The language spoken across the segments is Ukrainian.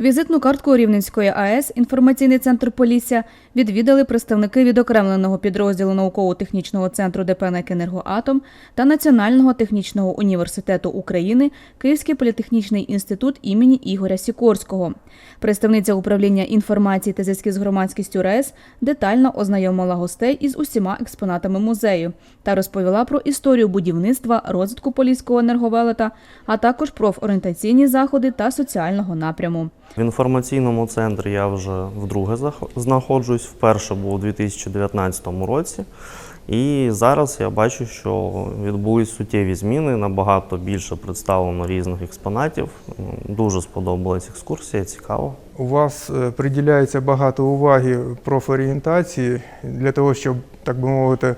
Візитну картку Рівненської АЕС інформаційний центр Полісся відвідали представники відокремленого підрозділу науково-технічного центру ДП «Енергоатом» та Національного технічного університету України Київський політехнічний інститут імені Ігоря Сікорського. Представниця управління інформації та зв'язків з громадськістю РАЕС детально ознайомила гостей із усіма експонатами музею та розповіла про історію будівництва, розвитку поліського енерговелета, а також про орієнтаційні заходи та соціального напряму. В інформаційному центрі я вже вдруге знаходжусь. Вперше був у 2019 році. І зараз я бачу, що відбулись суттєві зміни, набагато більше представлено різних експонатів. Дуже сподобалась екскурсія, цікаво. У вас е, приділяється багато уваги профорієнтації для того, щоб, так би мовити, е,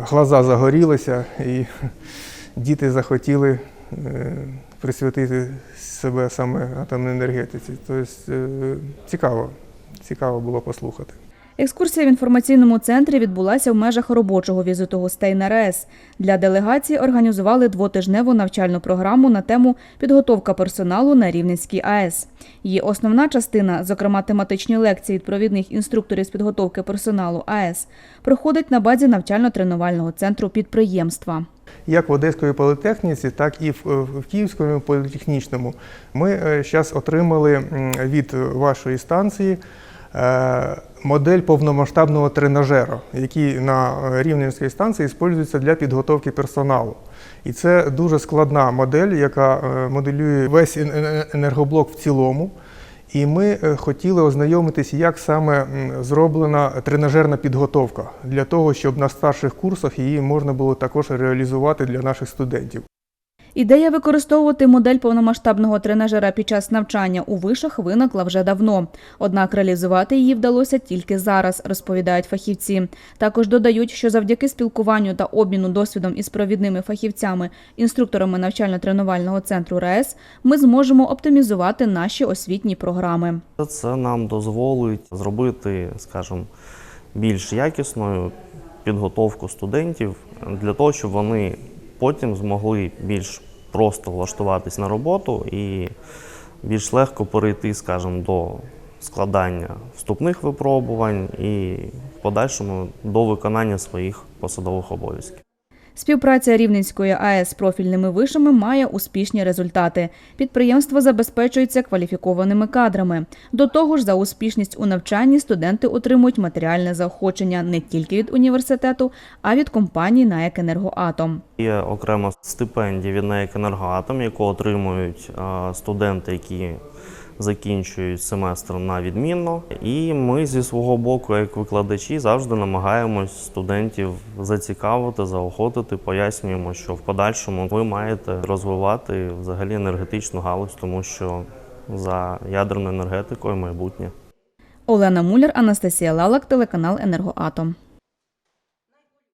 глаза загорілися і діти захотіли е, присвятити себе саме атомній енергетиці. Тобто е, цікаво, цікаво було послухати. Екскурсія в інформаційному центрі відбулася в межах робочого візиту гостей на РАЕС. Для делегації організували двотижневу навчальну програму на тему підготовка персоналу на Рівненській АЕС. Її основна частина, зокрема тематичні лекції від провідних інструкторів з підготовки персоналу АЕС, проходить на базі навчально-тренувального центру підприємства. Як в Одеської політехніці, так і в, Київському політехнічному. Ми зараз отримали від вашої станції е, модель повномасштабного тренажера, який на е, Рівненській станції використовується для підготовки персоналу. І це дуже складна модель, яка е, моделює весь ен- ен- енергоблок в цілому. І ми е, хотіли ознайомитися, як саме зроблена тренажерна підготовка для того, щоб на старших курсах її можна було також реалізувати для наших студентів. Ідея використовувати модель повномасштабного тренажера під час навчання у вишах виникла вже давно. Однак реалізувати її вдалося тільки зараз, розповідають фахівці. Також додають, що завдяки спілкуванню та обміну досвідом із провідними фахівцями, інструкторами навчально-тренувального центру РАЕС, ми зможемо оптимізувати наші освітні програми. Це нам дозволить зробити, скажімо, більш якісною підготовку студентів для того, щоб вони потім змогли більш просто влаштуватись на роботу і більш легко перейти, скажімо, до складання вступних випробувань і в подальшому до виконання своїх посадових обов'язків. Співпраця Рівненської АЕС з профільними вишами має успішні результати. Підприємство забезпечується кваліфікованими кадрами. До того ж, за успішність у навчанні студенти отримують матеріальне заохочення не тільки від університету, а від компаній НАЕК «Енергоатом». Є окрема стипендія від НЕК «Енергоатом», яку отримують студенти, які закінчують семестр на відмінно. І ми зі свого боку, як викладачі, завжди намагаємось студентів зацікавити, заохотити, пояснюємо, що в подальшому ви маєте розвивати взагалі енергетичну галузь, тому що за ядерною енергетикою майбутнє. Олена Муляр, Анастасія Лалак, телеканал «Енергоатом».